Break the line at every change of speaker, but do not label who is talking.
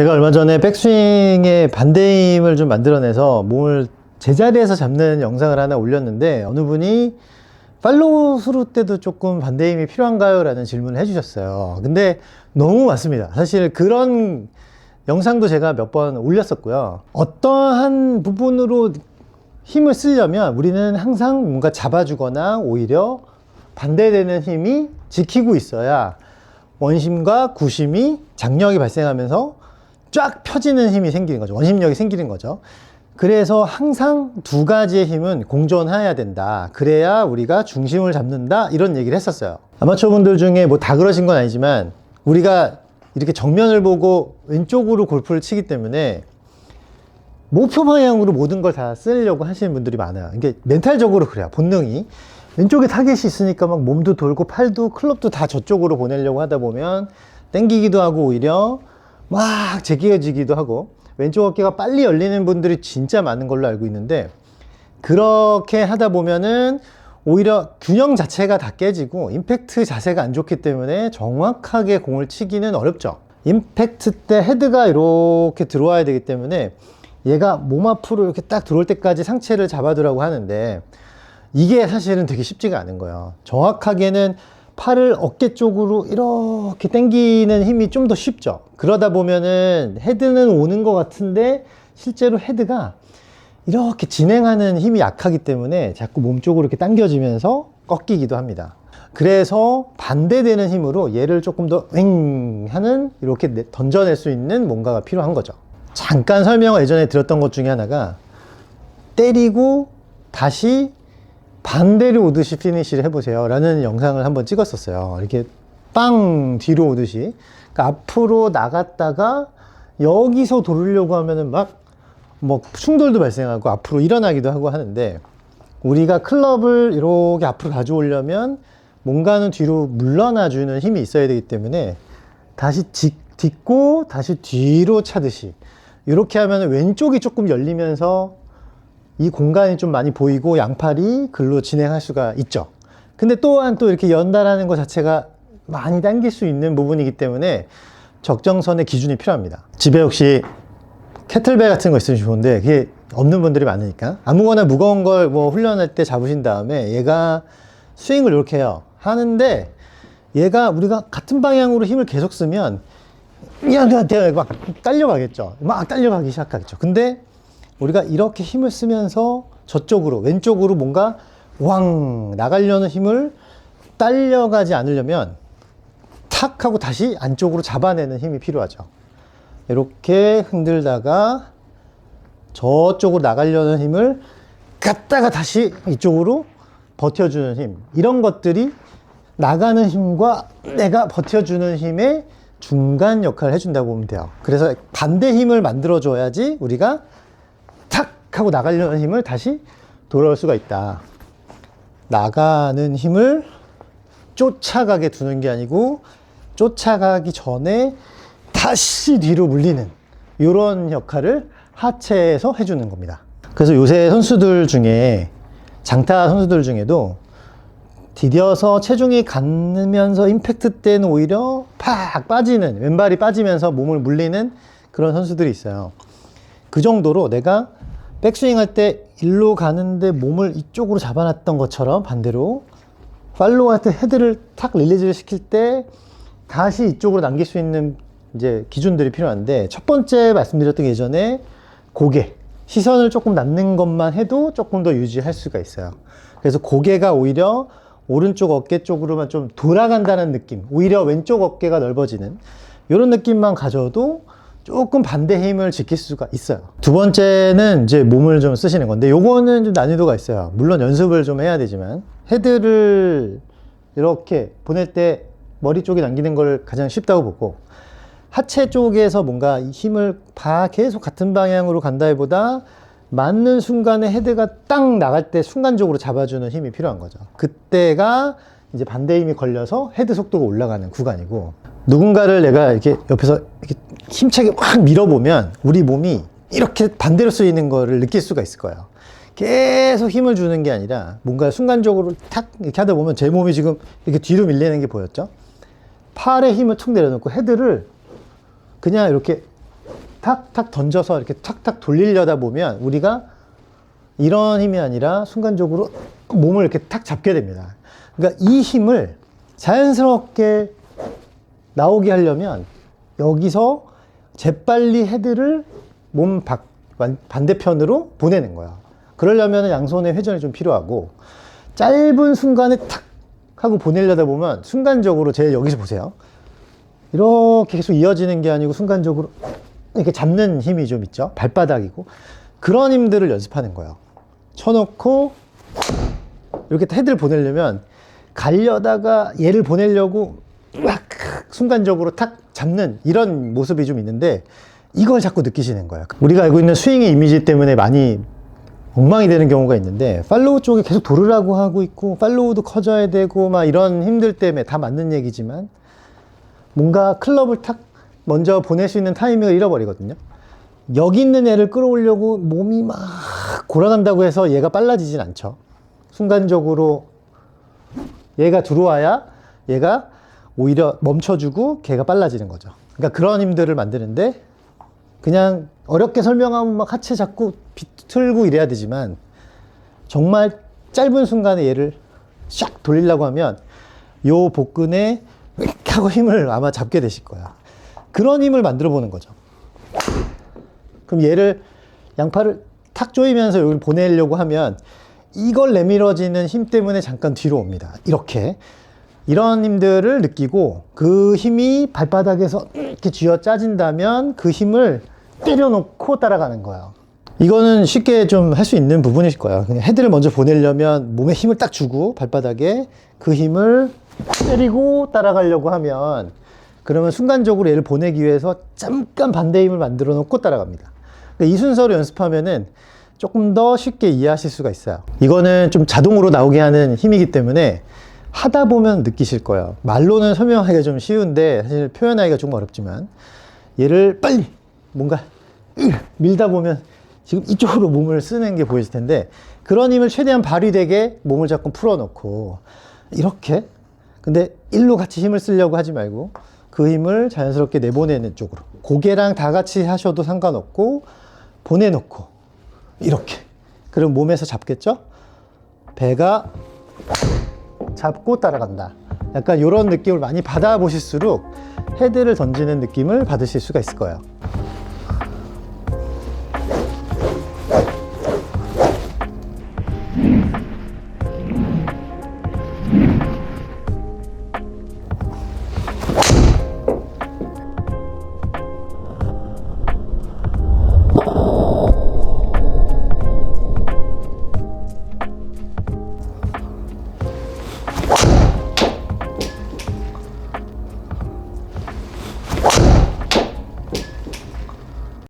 제가 얼마 전에 백스윙의 반대 힘을 좀 만들어내서 몸을 제자리에서 잡는 영상을 하나 올렸는데 어느 분이 팔로우 스루 때도 조금 반대 힘이 필요한가요? 라는 질문을 해주셨어요. 근데 너무 맞습니다. 사실 그런 영상도 제가 몇 번 올렸었고요. 어떠한 부분으로 힘을 쓰려면 우리는 항상 뭔가 잡아주거나 오히려 반대되는 힘이 지키고 있어야 원심과 구심이 장력이 발생하면서 쫙 펴지는 힘이 생기는 거죠. 원심력이 생기는 거죠. 그래서 항상 두 가지의 힘은 공존해야 된다. 그래야 우리가 중심을 잡는다. 이런 얘기를 했었어요. 아마추어 분들 중에 뭐 다 그러신 건 아니지만 우리가 이렇게 정면을 보고 왼쪽으로 골프를 치기 때문에 목표 방향으로 모든 걸 다 쓰려고 하시는 분들이 많아요. 이게 멘탈적으로 그래요. 본능이. 왼쪽에 타겟이 있으니까 막 몸도 돌고 팔도 클럽도 다 저쪽으로 보내려고 하다 보면 땡기기도 하고 오히려 막 제끼어지기도 하고 왼쪽 어깨가 빨리 열리는 분들이 진짜 많은 걸로 알고 있는데 그렇게 하다 보면은 오히려 균형 자체가 다 깨지고 임팩트 자세가 안 좋기 때문에 정확하게 공을 치기는 어렵죠. 임팩트 때 헤드가 이렇게 들어와야 되기 때문에 얘가 몸 앞으로 이렇게 딱 들어올 때까지 상체를 잡아두라고 하는데 이게 사실은 되게 쉽지가 않은 거예요. 정확하게는 팔을 어깨 쪽으로 이렇게 당기는 힘이 좀 더 쉽죠. 그러다 보면은 헤드는 오는 것 같은데 실제로 헤드가 이렇게 진행하는 힘이 약하기 때문에 자꾸 몸 쪽으로 이렇게 당겨지면서 꺾이기도 합니다. 그래서 반대되는 힘으로 얘를 조금 더웽 하는 이렇게 내- 던져낼 수 있는 뭔가가 필요한 거죠. 잠깐 설명을 예전에 드렸던 것 중에 하나가 때리고 다시 반대로 오듯이 피니시를 해보세요. 라는 영상을 한번 찍었었어요. 이렇게 빵 뒤로 오듯이. 그러니까 앞으로 나갔다가 여기서 돌으려고 하면은 막 뭐 충돌도 발생하고 앞으로 일어나기도 하고 하는데 우리가 클럽을 이렇게 앞으로 가져오려면 뭔가는 뒤로 물러나 주는 힘이 있어야 되기 때문에 다시 직, 딛고 다시 뒤로 차듯이 이렇게 하면 왼쪽이 조금 열리면서 이 공간이 좀 많이 보이고 양팔이 글로 진행할 수가 있죠. 근데 또한 또 이렇게 연달하는 것 자체가 많이 당길 수 있는 부분이기 때문에 적정선의 기준이 필요합니다. 집에 혹시 캐틀벨 같은 거 있으면 좋은데 그게 없는 분들이 많으니까 아무거나 무거운 걸 뭐 훈련할 때 잡으신 다음에 얘가 스윙을 이렇게 해요. 하는데 얘가 우리가 같은 방향으로 힘을 계속 쓰면 야야야 막 딸려가겠죠. 막 딸려가기 시작하겠죠. 근데 우리가 이렇게 힘을 쓰면서 저쪽으로 왼쪽으로 뭔가 왕 나가려는 힘을 딸려가지 않으려면 탁 하고 다시 안쪽으로 잡아내는 힘이 필요하죠. 이렇게 흔들다가 저쪽으로 나가려는 힘을 갔다가 다시 이쪽으로 버텨주는 힘. 이런 것들이 나가는 힘과 내가 버텨주는 힘의 중간 역할을 해준다고 보면 돼요. 그래서 반대 힘을 만들어줘야지 우리가 탁 하고 나가려는 힘을 다시 돌아올 수가 있다. 나가는 힘을 쫓아가게 두는 게 아니고 쫓아가기 전에 다시 뒤로 물리는 이런 역할을 하체에서 해주는 겁니다. 그래서 요새 선수들 중에 장타 선수들 중에도 디뎌서 체중이 갖으면서 임팩트 때는 오히려 팍 빠지는 왼발이 빠지면서 몸을 물리는 그런 선수들이 있어요. 그 정도로 내가 백스윙 할 때 일로 가는데 몸을 이쪽으로 잡아놨던 것처럼 반대로 팔로우 할때 헤드를 탁 릴리즈를 시킬 때 다시 이쪽으로 남길 수 있는 이제 기준들이 필요한데 첫 번째 말씀드렸던 게 예전에 고개 시선을 조금 낮는 것만 해도 조금 더 유지할 수가 있어요. 그래서 고개가 오히려 오른쪽 어깨 쪽으로만 좀 돌아간다는 느낌, 오히려 왼쪽 어깨가 넓어지는 이런 느낌만 가져도 조금 반대 힘을 지킬 수가 있어요. 두 번째는 이제 몸을 좀 쓰시는 건데 요거는 좀 난이도가 있어요. 물론 연습을 좀 해야 되지만 헤드를 이렇게 보낼 때 머리 쪽에 남기는 걸 가장 쉽다고 보고 하체 쪽에서 뭔가 이 힘을 다 계속 같은 방향으로 간다기보다 맞는 순간에 헤드가 딱 나갈 때 순간적으로 잡아주는 힘이 필요한 거죠. 그때가 이제 반대 힘이 걸려서 헤드 속도가 올라가는 구간이고 누군가를 내가 이렇게 옆에서 이렇게 힘차게 확 밀어보면 우리 몸이 이렇게 반대로 쓰이는 거를 느낄 수가 있을 거예요. 계속 힘을 주는 게 아니라 뭔가 순간적으로 탁 이렇게 하다 보면 제 몸이 지금 이렇게 뒤로 밀리는 게 보였죠? 팔에 힘을 툭 내려놓고 헤드를 그냥 이렇게 탁탁 던져서 이렇게 탁탁 돌리려다 보면 우리가 이런 힘이 아니라 순간적으로 몸을 이렇게 탁 잡게 됩니다. 그러니까 이 힘을 자연스럽게 나오게 하려면 여기서 재빨리 헤드를 몸 박- 완- 반대편으로 보내는 거야. 그러려면 양손의 회전이 좀 필요하고 짧은 순간에 탁 하고 보내려다 보면 순간적으로 제 여기서 보세요. 이렇게 계속 이어지는 게 아니고 순간적으로 이렇게 잡는 힘이 좀 있죠. 발바닥이고. 그런 힘들을 연습하는 거예요. 쳐놓고 이렇게 헤드를 보내려면 가려다가 얘를 보내려고 막 순간적으로 탁 잡는 이런 모습이 좀 있는데 이걸 자꾸 느끼시는 거예요. 우리가 알고 있는 스윙의 이미지 때문에 많이 엉망이 되는 경우가 있는데 팔로우 쪽에 계속 돌으라고 하고 있고 팔로우도 커져야 되고 막 이런 힘들 때문에 다 맞는 얘기지만 뭔가 클럽을 탁 먼저 보낼 수 있는 타이밍을 잃어버리거든요. 여기 있는 애를 끌어오려고 몸이 막 골아간다고 해서 얘가 빨라지진 않죠. 순간적으로 얘가 들어와야 얘가 오히려 멈춰주고 걔가 빨라지는 거죠. 그러니까 그런 힘들을 만드는데 그냥 어렵게 설명하면 막 하체 잡고 비틀고 이래야 되지만 정말 짧은 순간에 얘를 샥 돌리려고 하면 요 복근에 하고 힘을 아마 잡게 되실 거야. 그런 힘을 만들어 보는 거죠. 그럼 얘를 양팔을 탁 조이면서 여기를 보내려고 하면 이걸 내밀어지는 힘 때문에 잠깐 뒤로 옵니다. 이렇게. 이런 힘들을 느끼고 그 힘이 발바닥에서 이렇게 쥐어 짜진다면 그 힘을 때려놓고 따라가는 거예요. 이거는 쉽게 좀 할 수 있는 부분이실 거예요. 그냥 헤드를 먼저 보내려면 몸에 힘을 딱 주고 발바닥에 그 힘을 때리고 따라가려고 하면 그러면 순간적으로 얘를 보내기 위해서 잠깐 반대 힘을 만들어 놓고 따라갑니다. 그러니까 이 순서로 연습하면은 조금 더 쉽게 이해하실 수가 있어요. 이거는 좀 자동으로 나오게 하는 힘이기 때문에 하다 보면 느끼실 거예요. 말로는 설명하기가 좀 쉬운데 사실 표현하기가 좀 어렵지만 얘를 빨리 뭔가 으, 밀다 보면 지금 이쪽으로 몸을 쓰는 게 보이실 텐데 그런 힘을 최대한 발휘되게 몸을 자꾸 풀어놓고 이렇게 근데 일로 같이 힘을 쓰려고 하지 말고 그 힘을 자연스럽게 내보내는 쪽으로 고개랑 다 같이 하셔도 상관없고 보내놓고 이렇게 그럼 몸에서 잡겠죠? 배가 잡고 따라간다. 약간 이런 느낌을 많이 받아보실수록 헤드를 던지는 느낌을 받으실 수가 있을 거예요.